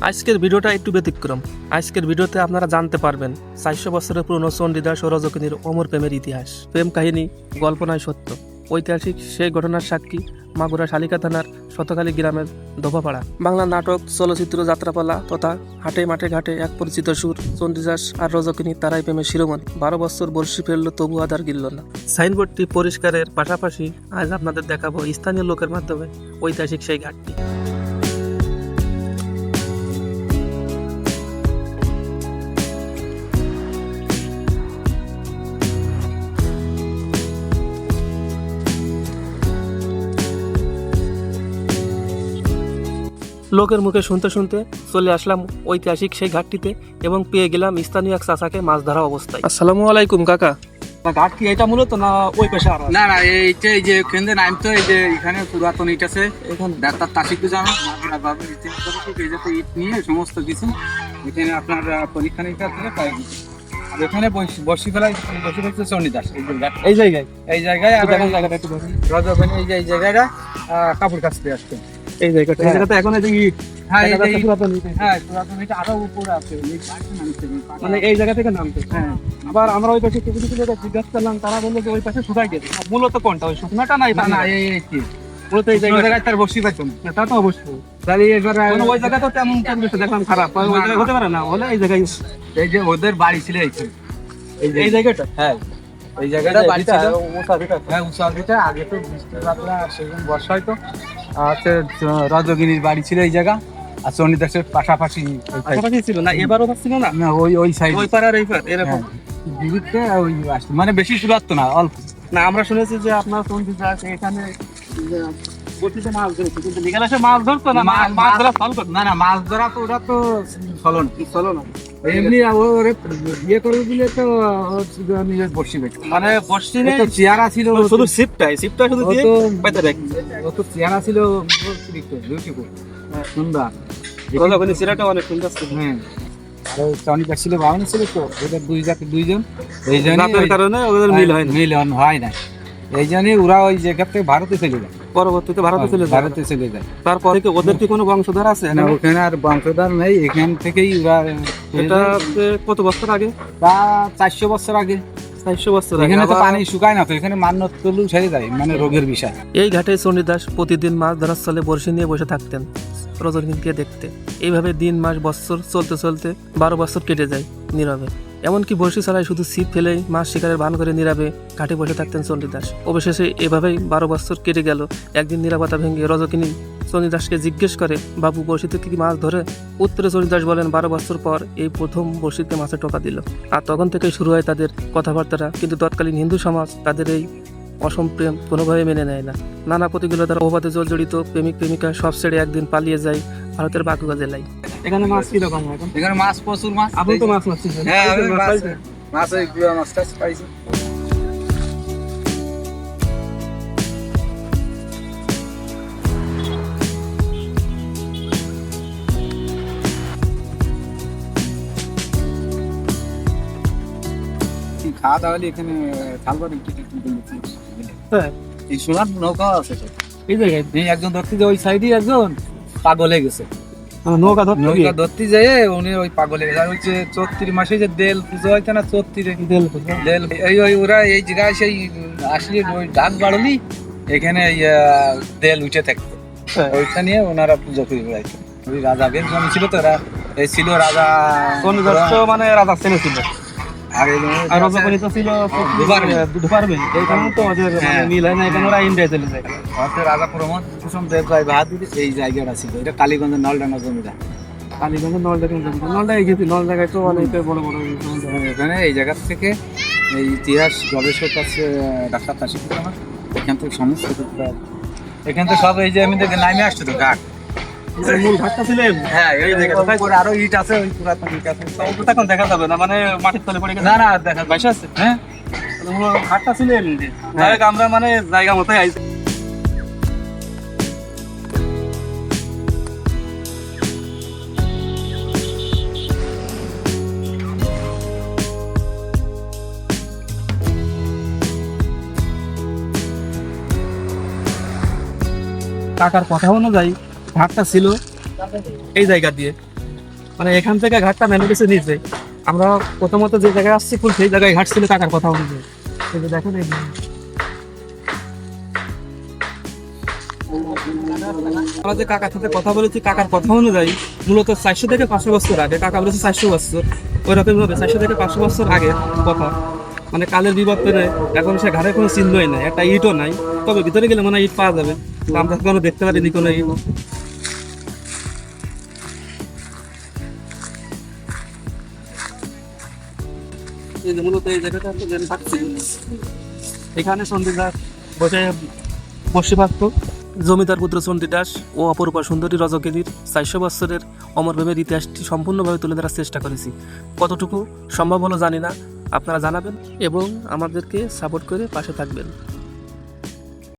আজকের ভিডিওটা একটু ব্যতিক্রম। আজকের ভিডিওতে আপনারা জানতে পারবেন চারশো বছরের পুরনো চণ্ডীদাস ও রজকিনীর অমর প্রেমের ইতিহাস। প্রেম কাহিনী, গল্প নয় সত্য। ঐতিহাসিক সেই ঘটনার সাক্ষী মাগুরা শালিকা থানার শতকালী গ্রামের দোভাপাড়া বাংলা নাটক, চলচ্চিত্র, যাত্রাপালা তথা হাটে মাঠে ঘাটে এক পরিচিত সুর, চণ্ডীদাস আর রজকিনী তারাই প্রেমের শিরোমণি। বারো বছর বর্ষি ফেলল তবু আদার গিলল না। সাইনবোর্ডটি পরিষ্কারের পাশাপাশি আজ আপনাদের দেখাবো স্থানীয় লোকের মাধ্যমে ঐতিহাসিক সেই ঘাটটি লোকের মুখে শুনতে শুনতে চলে আসলাম ঐতিহাসিক সেই ঘাটটিতে এবং পেয়ে গেলাম স্থানীয় এক চাচাকে মাছ ধরা অবস্থায়। আসসালামু আলাইকুম কাকা। ঘাট কি এটা মূলত না ওই পেশা না না এইটা এই যে কেন্দ্রে নাম তো এই যে এখানে পুরাতন ইট আছে। এখানে ডাক্তার তাসিক জানো ইতিহাস থেকে এই যাতে ইট নিয়ে সমস্ত কিছু এখানে আপনার পরীক্ষা নিরীক্ষা করে পাই আর এখানে বসি- ফেলায় বসি ফেলছে চণ্ডীদাস এই এই জায়গায়? এই জায়গায় আর জায়গাটা একটু দেখেন। রজবেন এই যে এই জায়গাটা কাপড় কাচতে আসছে। এই জায়গাটা এই এখন হ্যাঁ এই দেখা যে যাচ্ছে ইট- পুরাতন। হ্যাঁ পুরাতন। এটা আরও উপরে আছে। এই পাশে নামছে, এই পাশে। মানে এই জায়গা থেকে নামতে হ্যাঁ। আবার আমরা ওই পাশে কিছু কিছু জায়গায় জিজ্ঞাসা করলাম তারা বলল যে ওই পাশে শুকাই গেছে। মূলত কোনটা? ওই শুকনাটা না না না এই এই মূলত এই এই জায়গায় তার বসি পাইতো তা তো অবশ্যই। তাহলে এবার ওই জায়গা তো তেমন পরিবেশ দেখলাম খারাপ। ওই ওই জায়গায় হতে পারে না। হলে এই জায়গায় এই যে ওদের বাড়ি ছিল এই জায়গাটা? হ্যাঁ। এই জায়গাটা বাড়ি ছিল ওটা যেটা হ্যাঁ উৎসবটা আগে তো বৃষ্টির সেরকম বর্ষা হয়তো। হচ্ছে বাড়ি ছিল এই জায়গা আর চণ্ডীদাসের পাশাপাশি পাশাপাশি ছিল না? এবারও ছিল না? না ওই ওই সাইড ওই পার আর এই পার এরকম। দিদিতে ওই আসছে। মানে বেশি দূরত্ব না অল্প। না আমরা শুনেছি যে আপনার আছে এখানে বটিতে মাছ কিন্তু বিকালে মাছ ধরতো না? মাছ মাছ ধরা ফল করতো। না না মাছ ধরা তো ওরা তো চলন চলো না এমনি ওরে বিয়ে করবে বলে তো নিজের বসি বেঁচে মানে চেয়ারা ছিল শুধু সিপটাই সিপটা শুধু দিয়ে তো পাইতে রাখ ও তো চেয়ারা ছিল বিউটিফুল সুন্দর। রজকিনী সিরাটা অনেক সুন্দর ছিল। হ্যাঁ। আর ছিল বামন ছিল তো ওদের দুই জাতি দুইজন। এই কারণে ওদের মিল হয় মিল হয় না এই জন্যই ওরা ওই জায়গা থেকে ভারতে চলে যায়। পরবর্তীতে ভারতে চলে যায়। ভারতে চলে যায়। তারপর থেকে ওদের কি কোনো বংশধর আছে? না ওখানে আর বংশধর নেই এখান থেকেই ওরা এটা কত বছর আগে? তা চারশো বছর আগে। চারশো বছর আগে এখানে তো পানি শুকায় না তো এখানে করলেও যায় মানে রোগের বিষয়। এই ঘাটে চণ্ডীদাস প্রতিদিন মাছ ধরার স্থলে বড়শি নিয়ে বসে থাকতেন রজনীকে দেখতে। এইভাবে দিন মাস বছর চলতে চলতে বারো বছর কেটে যায় নীরবে। এমনকি বড়শি ছাড়াই শুধু ছিপ ফেলেই মাছ শিকারের ভান করে নীরবে ঘাটে বসে থাকতেন চণ্ডীদাস। অবশেষে এভাবেই বারো বছর কেটে গেল। একদিন নিরাপত্তা ভেঙে রজকিনী চণ্ডীদাসকে জিজ্ঞেস করে, বাবু, বড়শিতে কি মাছ ধরে? উত্তরে চণ্ডীদাস বলেন, বারো বছর পর এই প্রথম বড়শিতে মাছে টোকা দিল। আর তখন থেকে শুরু হয় তাদের কথাবার্তাটা কিন্তু তৎকালীন হিন্দু সমাজ তাদের এই অসম প্রেম কোনোভাবে মেনে নেয় না। নানা প্রতিকূলতার অবাধে জল জড়িত প্রেমিক প্রেমিকা সব ছেড়ে একদিন পালিয়ে যায় ভারতের বাঁকুড়া জেলায়। এখানে মাছ কীরকম এখন? এখানে মাছ প্রচুর মাছ। আপনি তো মাছ হ্যাঁ আমি মাছ মাছ ওই মাছ টাছ পাইছি। খাওয়া দাওয়া হলে এখানে খালবার একটু একটু হ্যাঁ। এই সোনার নৌকা আছে তো। এই জায়গায়? একজন ধরতে যে ওই সাইডে একজন। পাগল হয়ে গেছে। মানে নৌকা ধরতে নৌকা ধরতে যায় উনি ওই পাগল হয়ে ওই যে চত্রির মাসে যে দেল পুজো হইতে না চত্রিরে দেল পুজো। দেল এই ওই ওরা এই জায়গায় সেই আসলে ওই ডাক বাড়লি এখানে দেল উঠে থাকতো। হ্যাঁ। ওইটা নিয়ে ওনারা পুজো করে বেড়াইতো। ওই রাজা বেশ জমি ছিল তো এই ছিল রাজা মানে রাজা ছেলে ছিল আর তো ছিল দুবারবে। দুপারবে এই কারণে তো ওদের হ্যাঁ। মিল হয় না এখানে ওরা ইন্ডিয়া চলে যায়। রাজা প্রমোদ কুসুম দেব বাহাদুর এই জায়গাটা ছিল। এটা কালীগঞ্জের নলডাঙ্গা জমিটা। কালীগঞ্জের নলদা কিন্তু নলদায় গেছি নল জায়গায় তো অনেক বড় বড় এখানে এই জায়গা থেকে এই ইতিহাস গবেষক আছে ডাক্তার রহমান। এখান থেকে সমস্ত এখান থেকে সব এই যে আমি দেখে নামে আসছে তো ঘাট। মূল ঘাটটা ছিলেন হ্যাঁ এই? উপরে আরও ইট আছে ওই পুরাতন ইট আছে। ওটা এখন দেখা যাবে না মানে মাটির তলে পড়ে গেছে। না না দেখা বাইশে আছে হ্যাঁ? ঘাটটা ছিলেন যে যাই হোক, আমরা মানে জায়গা মতোই আইছি। কাকার কথা অনুযায়ী ঘাটটা ছিল এই জায়গা দিয়ে। মানে এখান থেকে ঘাটটা মেনে গেছে নিচে আমরা প্রথমত যে জায়গায় আসছি, ফুল সেই জায়গায় ঘাট ছিল কাকার কথা অনুযায়ী। দেখেন, এই আমরা যে কাকার সাথে কথা বলেছি, কাকার কথা অনুযায়ী মূলত চারশো থেকে পাঁচশো বছর আগে, কাকা বলেছে চারশো বছর। ওই রকম ভাবে চারশো থেকে পাঁচশো বছর আগে কথা। মানে কালের বিবর্তনে এখন সে ঘাড়ে কোনো চিহ্নই নাই, একটা ইটও নাই। তবে ভিতরে গেলে মনে হয় ইট পাওয়া যাবে। আমরা কোনো দেখতে পারিনি কোনো ইট। মূলত এই জায়গাটা। এখানে সন্ধিদাস বসে বসে থাকত জমিদার পুত্র চণ্ডী দাস ও অপরূপা সুন্দরী রজকেদির চারশো বছরের অমরভাবের ইতিহাসটি সম্পূর্ণভাবে তুলে ধরার চেষ্টা করেছি। কতটুকু সম্ভব হলো জানি না, আপনারা জানাবেন এবং আমাদেরকে সাপোর্ট করে পাশে থাকবেন।